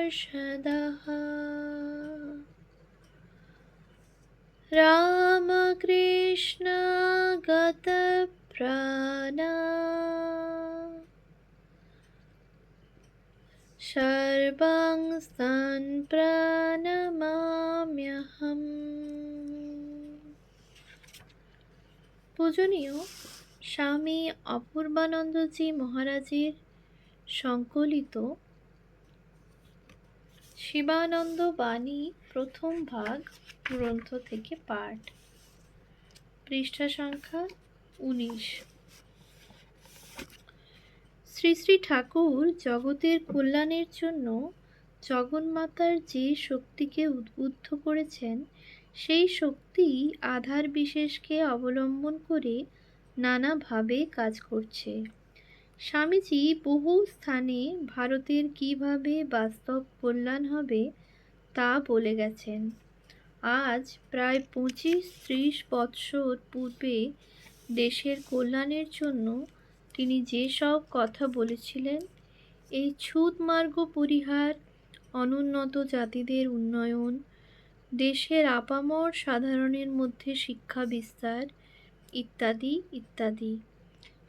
पार्षदः रामकृष्ण गतप्राणा सर्वं सन्प्रणमाम्यहम् পূজনীয় স্বামী অপূর্বানন্দজি মহারাজের সংকলিত শিবানন্দ বাণী প্রথম ভাগ, গ্রন্থ থেকে পাঠ। পৃষ্ঠা সংখ্যা উনিশ। শ্রী শ্রী ঠাকুর জগতের কল্যাণের জন্য জগন্মাতার যে শক্তিকে উদ্বুদ্ধ করেছেন, সেই শক্তি আধার বিশেষকে অবলম্বন করে নানাভাবে কাজ করছে। স্বামীজি বহু স্থানে ভারতের কীভাবে বাস্তব কল্যাণ হবে তা বলে গেছেন। আজ প্রায় পঁচিশ ত্রিশ বৎসর পূর্বে দেশের কল্যাণের জন্য তিনি যেসব কথা বলেছিলেন, এই ছুত মার্গ পরিহার, অনুন্নত জাতিদের উন্নয়ন, দেশের আপামর সাধারণের মধ্যে শিক্ষা বিস্তার ইত্যাদি ইত্যাদি।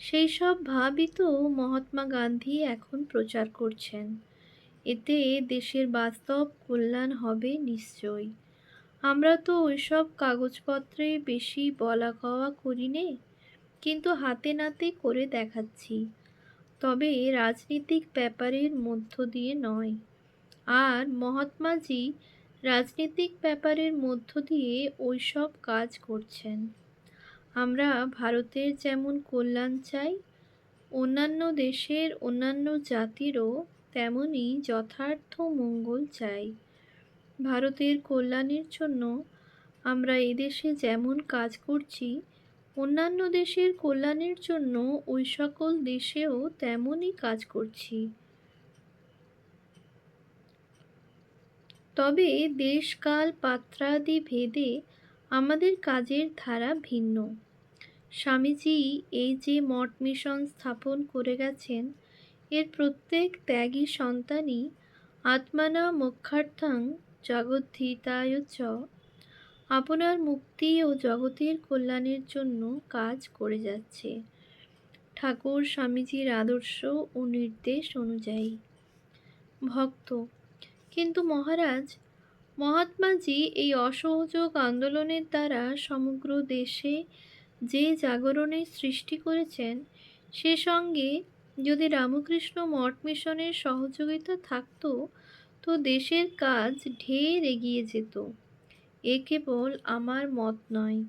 সেই সব ভাবই তো মহাত্মা গান্ধী এখন প্রচার করছেন। এতে দেশের বাস্তব কল্যাণ হবে নিশ্চয়ই। আমরা তো ওইসব কাগজপত্রে বেশি বলা কওয়া করি নে, কিন্তু হাতে নাতে করে দেখাচ্ছি। তবে রাজনীতিক ব্যাপারের মধ্য দিয়ে নয়। আর মহাত্মাজি রাজনীতিক ব্যাপারের মধ্য দিয়ে ওইসব কাজ করছেন। আমরা ভারতের যেমন কল্যাণ চাই, অন্যান্য দেশের অন্যান্য জাতিরও তেমনই যথার্থ মঙ্গল চাই। ভারতের কল্যাণের জন্য আমরা এদেশে যেমন কাজ করছি, অন্যান্য দেশের কল্যাণের জন্য ওই সকল দেশেও তেমনই কাজ করছি। তবে দেশকাল পাত্রাদি ভেদে আমাদের কাজের ধারা ভিন্ন। স্বামীজি এই যে মঠ মিশন স্থাপন করে গেছেন, এর প্রত্যেক ত্যাগী সন্তানই আত্মানা মোক্ষার্থাং জগদ্ধিতায় চ আপনার মুক্তি ও জগতের কল্যাণের জন্য কাজ করে যাচ্ছে। ঠাকুর স্বামীজির আদর্শ ও নির্দেশ অনুযায়ী। ভক্ত, কিন্তু মহারাজ মহাত্মাজি এই অসহযোগ আন্দোলনের দ্বারা সমগ্র দেশে যে জাগরণের সৃষ্টি করেছেন, সে সঙ্গে যদি রামকৃষ্ণ মঠ মিশনের সহযোগিতা থাকত, তো দেশের কাজ ঢের এগিয়ে যেত। এ কেবল আমার মত নয়,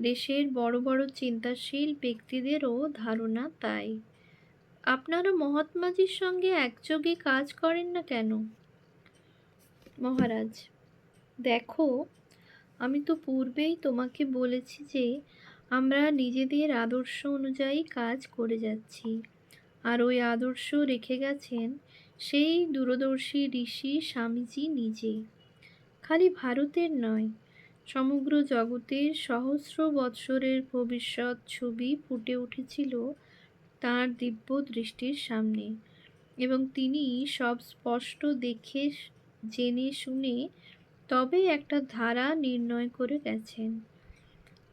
দেশের বড় বড় চিন্তাশীল ব্যক্তিদেরও ধারণা তাই। আপনারা মহাত্মাজির সঙ্গে একযোগে কাজ করেন না কেন? মহারাজ দেখো, আমি তো পূর্বেই তোমাকে বলেছি যে আমরা নিজেদের আদর্শ অনুযায়ী কাজ করে যাচ্ছি। আর ওই আদর্শ রেখে গেছেন সেই দূরদর্শী ঋষি স্বামীজি নিজে। খালি ভারতের নয়, সমগ্র জগতের সহস্র বৎসরের ভবিষ্যৎ ছবি ফুটে উঠেছিল তার দিব্য দৃষ্টির সামনে। এবং তিনি সব স্পষ্ট দেখে, জেনে শুনে তবে একটা ধারা নির্ণয় করে গেছেন।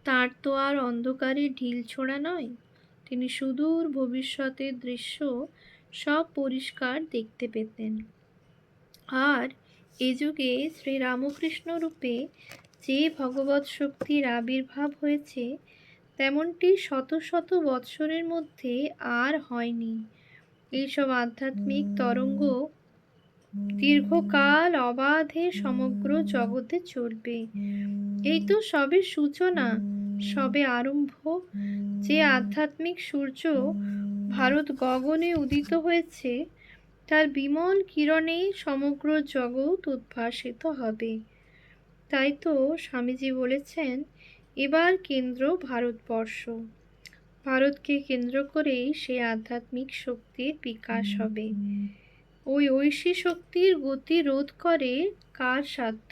তার তো আর অন্ধকারে ঢিল ছোড়া নয়, তিনি সুদূর ভবিষ্যতের দৃশ্য সব পরিষ্কার দেখতে পেতেন। আর এ যুগে শ্রীরামকৃষ্ণ রূপে যে ভগবত শক্তির আবির্ভাব হয়েছে, তেমনটি শত শত বৎসরের মধ্যে আর হয়নি। এইসব আধ্যাত্মিক তরঙ্গ দীর্ঘকাল অবাধে সমগ্র জগতে চলবে। এই তো সবে সূচনা, সবে আরম্ভ। যে আধ্যাত্মিক সূর্য ভারত গগনে উদিত হয়েছে, তার বিমল কিরণে সমগ্র জগৎ উদ্ভাসিত হবে। তাই তো স্বামীজি বলেছেন, এবার কেন্দ্র ভারতবর্ষ। ভারতকে কেন্দ্র করেই সে আধ্যাত্মিক শক্তির বিকাশ হবে। ওই ঐশী শক্তির গতি রোধ করে কার সাধ্য?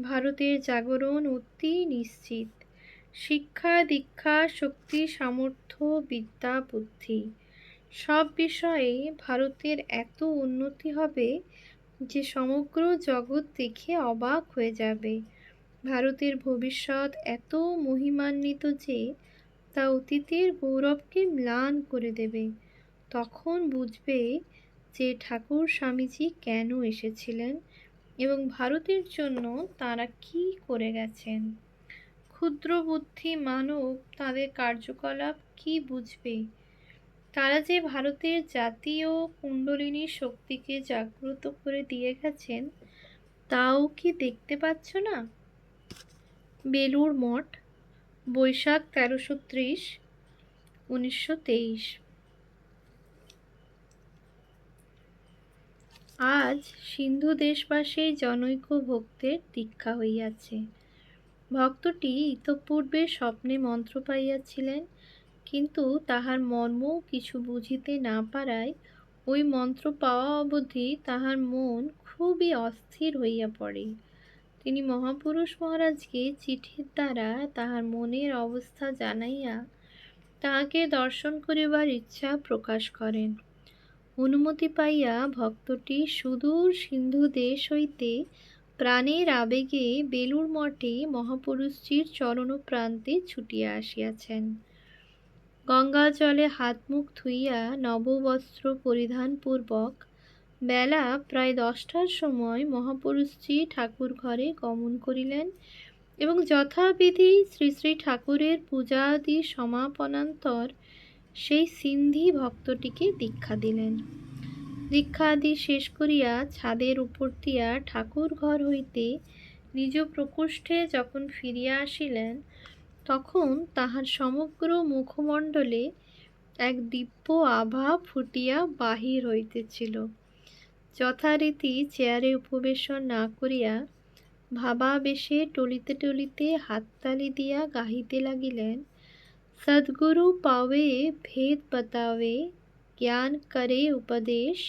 ভারতের জাগরণ অতি নিশ্চিত। শিক্ষা, দীক্ষা, শক্তি, সামর্থ্য, বিদ্যা, বুদ্ধি সব বিষয়ে ভারতের এত উন্নতি হবে যে সমগ্র জগৎ দেখে অবাক হয়ে যাবে। ভারতের ভবিষ্যৎ এত মহিমান্বিত যে তা অতীতের গৌরবকে ম্লান করে দেবে। তখন বুঝবে যে ঠাকুর স্বামীজি কেন এসেছিলেন এবং ভারতের জন্য তারা কি করে গেছেন? ক্ষুদ্র বুদ্ধি মানব তাদের কার্যকলাপ কি বুঝবে? তারা যে ভারতের জাতীয় কুণ্ডলিনী শক্তিকে জাগ্রত করে দিয়ে গেছেন, তাও কি দেখতে পাচ্ছ না? বেলুর মঠ, বৈশাখ তেরোশো ত্রিশ, উনিশশো তেইশ। আজ সিন্ধু দেশবাসী জনৈক ভক্তের দীক্ষা হইয়াছে। ভক্তটি ইতপূর্বে স্বপ্নে মন্ত্র পাইয়াছিলেন, কিন্তু তাহার মর্ম কিছু বুঝিতে না পারায় ওই মন্ত্র পাওয়া অবধি তাহার মন খুবই অস্থির হইয়া পড়ে। তিনি মহাপুরুষ মহারাজকে চিঠির দ্বারা তাহার মনের অবস্থা জানাইয়া তাহাকে দর্শন করিবার ইচ্ছা প্রকাশ করেন। অনুমতি পাইয়া ভক্তটি সুদূর সিন্ধু দেশ হইতে প্রাণের আবেগে বেলুর মঠে মহাপুরুষজির চরণ প্রান্তে ছুটিয়া আসিয়াছেন। গঙ্গা জলে হাত মুখ ধুইয়া নববস্ত্র পরিধানপূর্বক বেলা প্রায় দশটার সময় মহাপুরুষজি ঠাকুর ঘরে গমন করিলেন এবং যথাবিধি শ্রী শ্রী ঠাকুরের পূজাদি সমাপনান্তর সেই সিন্ধি ভক্তটিকে দীক্ষা দিলেন। দীক্ষা শেষ করিয়া ছাদের উপর দিয়া ঠাকুর ঘর হইতে নিজ প্রকোষ্ঠে যখন ফিরিয়া আসিলেন, তখন তাহার সমগ্র মুখমণ্ডলে এক দিব্য আভা ফুটিয়া বাহির হইতেছিল। যথারীতি চেয়ারে উপবেশন না করিয়া ভাবাবেশে টলিতে টলিতে হাততালি দিয়া গাহিতে লাগিলেন। સદગુરુ પાવે ભેદ બતાવે જ્ઞાન કરે ઉપદેશ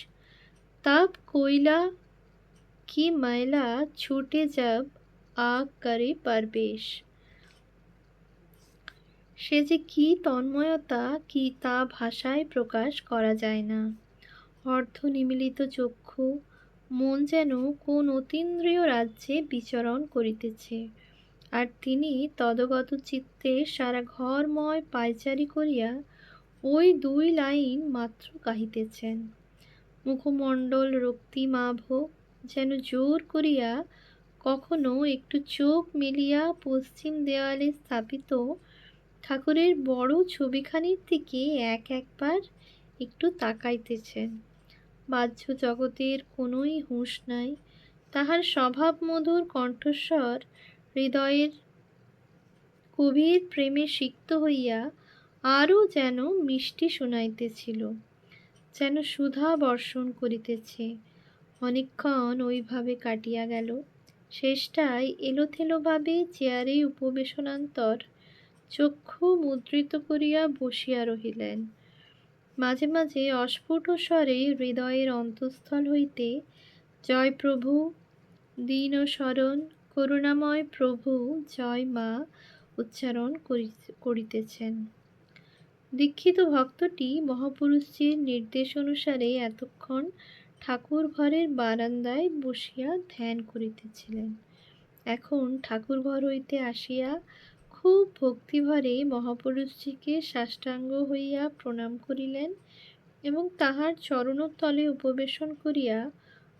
તપ કોયલા কি মাইলা ছুটে যাব আগ করে পারবেশ সে যে কি তন্ময়তা, কি তা ভাষায় প্রকাশ করা যায় না। অর্ধ নিমিলিত চক্ষু, মন যেন কোন অতীন্দ্রিয় রাজ্যে বিচরণ করিতেছে। আর তিনি তদগত চিত্তে সারা ঘরময় পায়চারি করিয়া ওই দুই লাইন মাত্র কাহিতেছেন। মুখমণ্ডল রক্তিমাভ যেন জোর করিয়া কখনো একটু চোখ মিলিয়া পশ্চিম দেওয়ালে স্থাপিত ঠাকুরের বড় ছবিখানির দিকে এক একবার একটু তাকাইতেছেন। বাহ্য জগতের কোনোই হুঁশ নাই। তাহার স্বভাব মধুর কণ্ঠস্বর হৃদয়ের গভীর প্রেমে সিক্ত হইয়া আরও যেন মিষ্টি শুনাইতেছিল, যেন সুধা বর্ষণ করিতেছে। অনেকক্ষণ ওইভাবে কাটিয়া গেল। শেষটায় এলোথেলোভাবে চেয়ারে উপবেশনান্তর চক্ষু মুদ্রিত করিয়া বসিয়া রহিলেন। মাঝে মাঝে অস্ফুট স্বরে হৃদয়ের অন্তঃস্থল হইতে জয় প্রভু দীন শরণ করুণাময় প্রভু জয় মা উচ্চারণ করিতেছেন। দীক্ষিত ভক্তটি মহাপুরুষজির নির্দেশ অনুসারে এতক্ষণ ঠাকুর ঘরের বারান্দায় বসিয়া ধ্যান করিতেছিলেন। এখন ঠাকুর ঘর হইতে আসিয়া খুব ভক্তিভরে মহাপুরুষজিকে সাষ্টাঙ্গ হইয়া প্রণাম করিলেন এবং তাহার চরণতলে উপবেশন করিয়া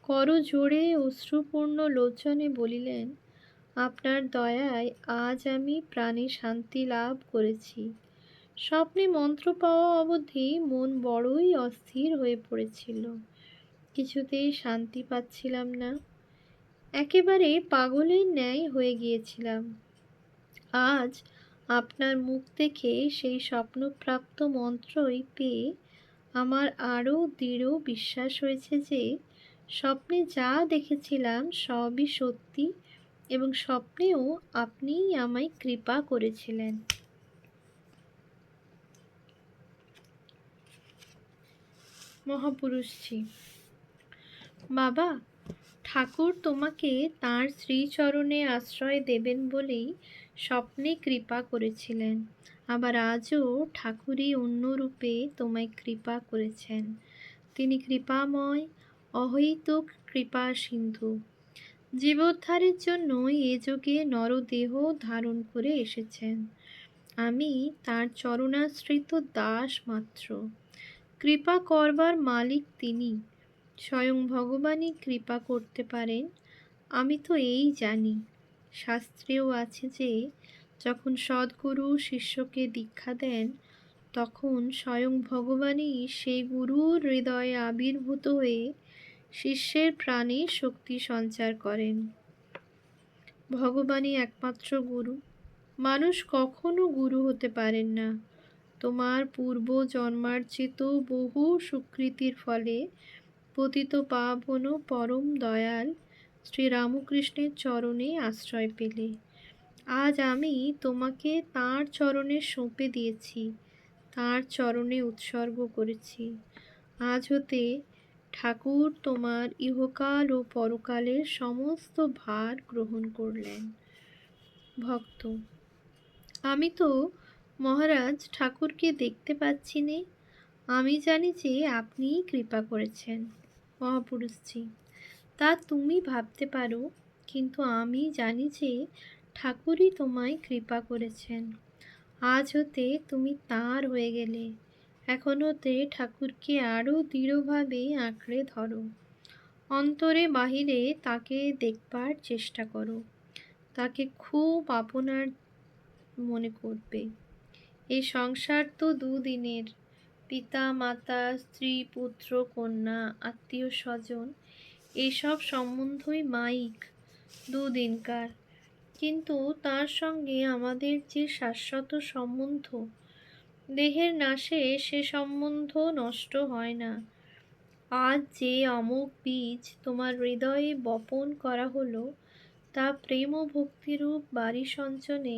করজোড়ে অশ্রুপূর্ণ লোচনে বলিলেন আপনার দয়ায় আজ আমি প্রাণে শান্তি লাভ করেছি। স্বপ্নে মন্ত্র পাওয়া অবধি মন বড়ই অস্থির হয়ে পড়েছিল। কিছুতেই শান্তি পাচ্ছিলাম না। একেবারে পাগলের ন্যায় হয়ে গিয়েছিলাম। আজ আপনার মুখ দেখে সেই স্বপ্নপ্রাপ্ত মন্ত্রই পেয়ে আমার আরও দৃঢ় বিশ্বাস হয়েছে যে, স্বপ্নে যা দেখেছিলাম সবই সত্যি এবং স্বপ্নেও আপনিই আমায় কৃপা করেছিলেন। মহাপুরুষজি, বাবা, ঠাকুর তোমাকে তাঁর শ্রীচরণে আশ্রয় দেবেন বলেই স্বপ্নে কৃপা করেছিলেন। আবার আজও ঠাকুরই অন্য রূপে তোমায় কৃপা করেছেন। তিনি কৃপাময়, অহৈতুক কৃপা সিন্ধু। জীবোদ্ধারের জন্য এ যুগে নরদেহ ধারণ করে এসেছেন। আমি তার চরণাশ্রিত দাস মাত্র। কৃপা করবার মালিক তিনি। স্বয়ং ভগবানই কৃপা করতে পারেন, আমি তো এই জানি। শাস্ত্রেও আছে যে, যখন সদ্গুরু শিষ্যকে দীক্ষা দেন, তখন স্বয়ং ভগবানই সেই গুরুর হৃদয়ে আবির্ভূত হয়ে শিষ্যের প্রাণে শক্তি সঞ্চার করেন। ভগবানই একমাত্র গুরু। মানুষ কখনো গুরু হতে পারেন না। তোমার পূর্ব জন্মার্জিত বহু সুকৃতির ফলে পতিত পাবন পরম দয়াল শ্রীরামকৃষ্ণের চরণে আশ্রয় পেলে। আজ আমি তোমাকে তাঁর চরণে সঁপে দিয়েছি, তাঁর চরণে উৎসর্গ করেছি। আজ হতে ঠাকুর তোমার ইহকাল ও পরকালের সমস্ত ভার গ্রহণ করলেন। ভক্ত, আমি তো মহারাজ ঠাকুরকে দেখতে পাচ্ছি নে। আমি জানি যে আপনি কৃপা করেছেন, মহাপুরুষজি। তা তুমি ভাবতে পারো, কিন্তু আমি জানি যে ঠাকুরই তোমায় কৃপা করেছেন। আজ হতে তুমি তাঁর হয়ে গেলে এখন হতে ঠাকুরকে আরও দৃঢ়ভাবে আঁকড়ে ধরো। অন্তরে বাহিরে তাকে দেখবার চেষ্টা করো। তাকে খুব আপনার মনে করবে। এই সংসার তো দুদিনের। পিতা মাতা স্ত্রী পুত্র কন্যা আত্মীয় স্বজন এসব সম্বন্ধই মাইক দুদিনকার। কিন্তু তার সঙ্গে আমাদের যে শাশ্বত সম্বন্ধ দেহের নাশে সে সম্বন্ধ নষ্ট হয় না। আজ যে অমুক বীজ তোমার হৃদয়ে বপন করা হলো, তা প্রেম ও ভক্তিরূপ বাড়ি সঞ্চনে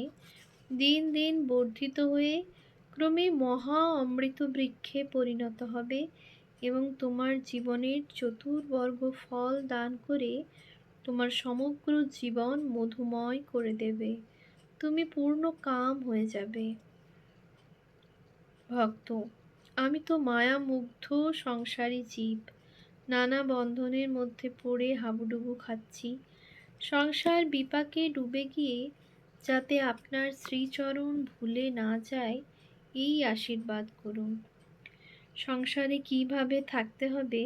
দিন দিন বর্ধিত হয়ে ক্রমে মহা অমৃত বৃক্ষে পরিণত হবে এবং তোমার জীবনের চতুর্বর্গ ফল দান করে তোমার সমগ্র জীবন মধুময় করে দেবে। তুমি পূর্ণ কাম হয়ে যাবে। ভক্ত। আমি তো মায়া মুগ্ধ সংসারী জীব। নানা বন্ধনের মধ্যে পড়ে হাবুডুবু খাচ্ছি। সংসার বিপাকে ডুবে গিয়ে যাতে আপনার শ্রীচরণ ভুলে না যায়, এই আশীর্বাদ করুন। সংসারে কীভাবে থাকতে হবে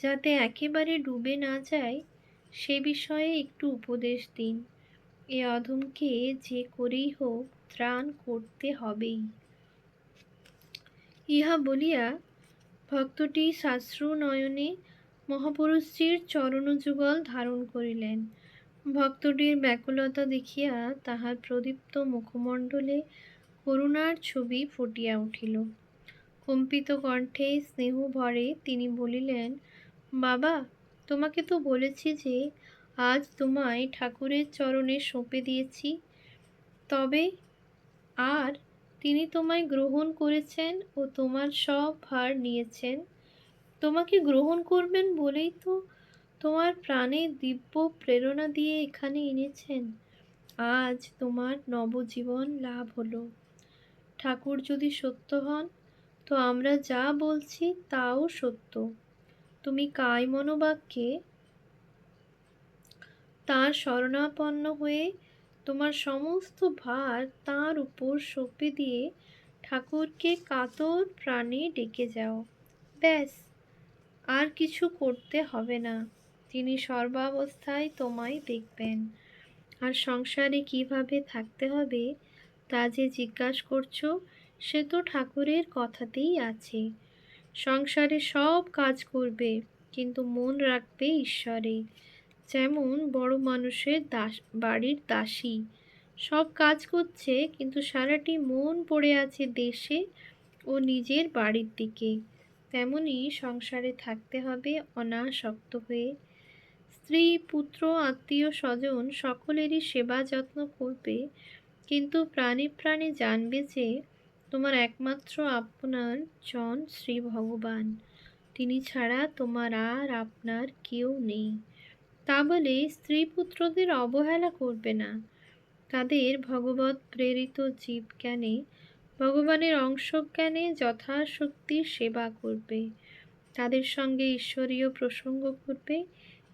যাতে একেবারে ডুবে না যায়, সে বিষয়ে একটু উপদেশ দিন। এ অধমকে যে করেই হোক ত্রাণ করতে হবেই। ইহা বলিয়া ভক্তটি শাস্ত্র নয়নে মহাপুরুষটির চরণযুগল ধারণ করিলেন। ভক্তটির ব্যাকুলতা দেখিয়া তাহার প্রদীপ্ত মুখমণ্ডলে করুণার ছবি ফুটিয়া উঠিল। কম্পিত কণ্ঠে স্নেহ ভরে তিনি বলিলেন, বাবা, তোমাকে তো বলেছি যে, আজ তোমায় ঠাকুরের চরণে সঁপে দিয়েছি। তবে আর তিনি তোমায় গ্রহণ করেছেন ও তোমার সব ভার নিয়েছেন। তোমাকে গ্রহণ করবেন বলেই তো তোমার প্রাণে দিব্য প্রেরণা দিয়ে এখানে এনেছেন। আজ তোমার নবজীবন লাভ হলো। ঠাকুর যদি সত্য হন, তো আমরা যা বলছি তাও সত্য। তুমি কায় মনোবাক্যে তার শরণাপন্ন হয়ে তোমার সমস্ত ভার তার উপর সঁপে দিয়ে ঠাকুরকে কাতর প্রাণে ডেকে যাও। ব্যাস, আর কিছু করতে হবে না। তিনি সর্বাবস্থায় তোমায় দেখবেন। আর সংসারে কীভাবে থাকতে হবে তা যে জিজ্ঞাসা করছ, সে তো ঠাকুরের কথাতেই আছে। সংসারে সব কাজ করবে, কিন্তু মন রাখবে ঈশ্বরে যেমন বড় মানুষের দাস, বাড়ির দাসী। সব কাজ করছে, কিন্তু সারাটি মন পড়ে আছে দেশে ও নিজের বাড়ির দিকে। তেমনি সংসারে থাকতে হবে অনাসক্ত হয়ে। স্ত্রী, পুত্র, আত্মীয়, স্বজন সকলেরই সেবা যত্ন করবে, কিন্তু প্রাণে প্রাণে জানবে যে তোমার একমাত্র আপনার জন শ্রী ভগবান। তিনি ছাড়া তোমার আর আপনার কেউ নেই। তা বলে স্ত্রী পুত্রদের অবহেলা করবে না। তাদের ভগবত প্রেরিত জীব জ্ঞানে ভগবানের অংশ জ্ঞানে যথাশক্তি সেবা করবে। তাদের সঙ্গে ঈশ্বরীয় প্রসঙ্গ করবে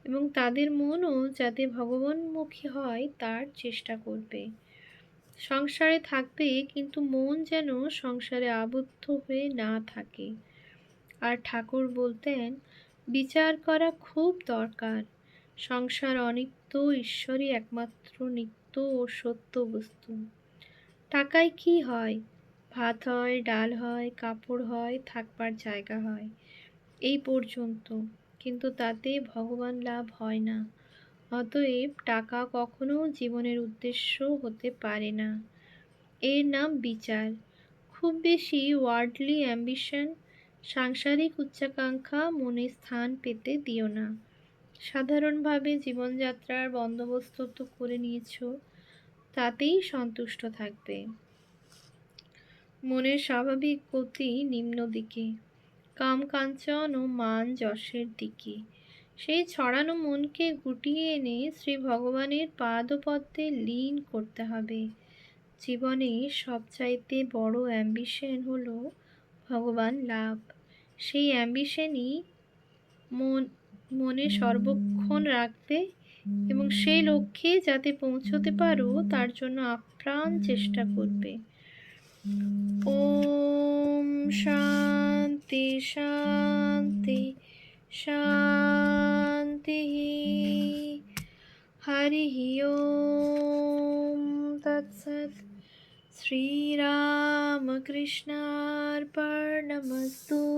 এবং তাদের মনও যাতে ভগবানমুখী হয় তার চেষ্টা করবে। সংসারে থাকবে কিন্তু মন যেন সংসারে আবদ্ধ হয়ে না থাকে। আর ঠাকুর বলতেন, বিচার করা খুব দরকার। সংসার অনিত্য, ঈশ্বরই একমাত্র নিত্য ও সত্য বস্তু। টাকায় কি হয়? ভাত হয়, ডাল হয়, কাপড় হয়, থাকবার জায়গা হয়। এই পর্যন্ত। কিন্তু তাতে ভগবান লাভ হয় না। অতএব টাকা কখনো জীবনের উদ্দেশ্য হতে পারে না। এর নাম বিচার। খুব বেশি ওয়ার্ডলি অ্যাম্বিশন সাংসারিক উচ্চাকাঙ্ক্ষা মনে স্থান পেতে দিও না। সাধারণভাবে জীবনযাত্রার বন্দোবস্ত তো করে নিয়েছ, তাতেই সন্তুষ্ট থাকবে। মনের স্বাভাবিক গতি নিম্ন দিকে, কাম কাঞ্চন ও মান যশের দিকে। সেই ছড়ানো মনকে গুটিয়ে এনে শ্রী ভগবানের পাদপদ্মে লীন করতে হবে। জীবনে সবচাইতে বড় অ্যাম্বিশন হলো ভগবান লাভ। সেই অ্যাম্বিশনই মন মনে সর্বক্ষণ রাখবে এবং সেই লক্ষ্যে যাতে পৌঁছতে পারো, তার জন্য আপ্রাণ চেষ্টা করবে। ওম শান্তি শান্তি শান্তি। হরি ওম। তৎসৎ শ্রীরামকৃষ্ণার্পণমস্তু।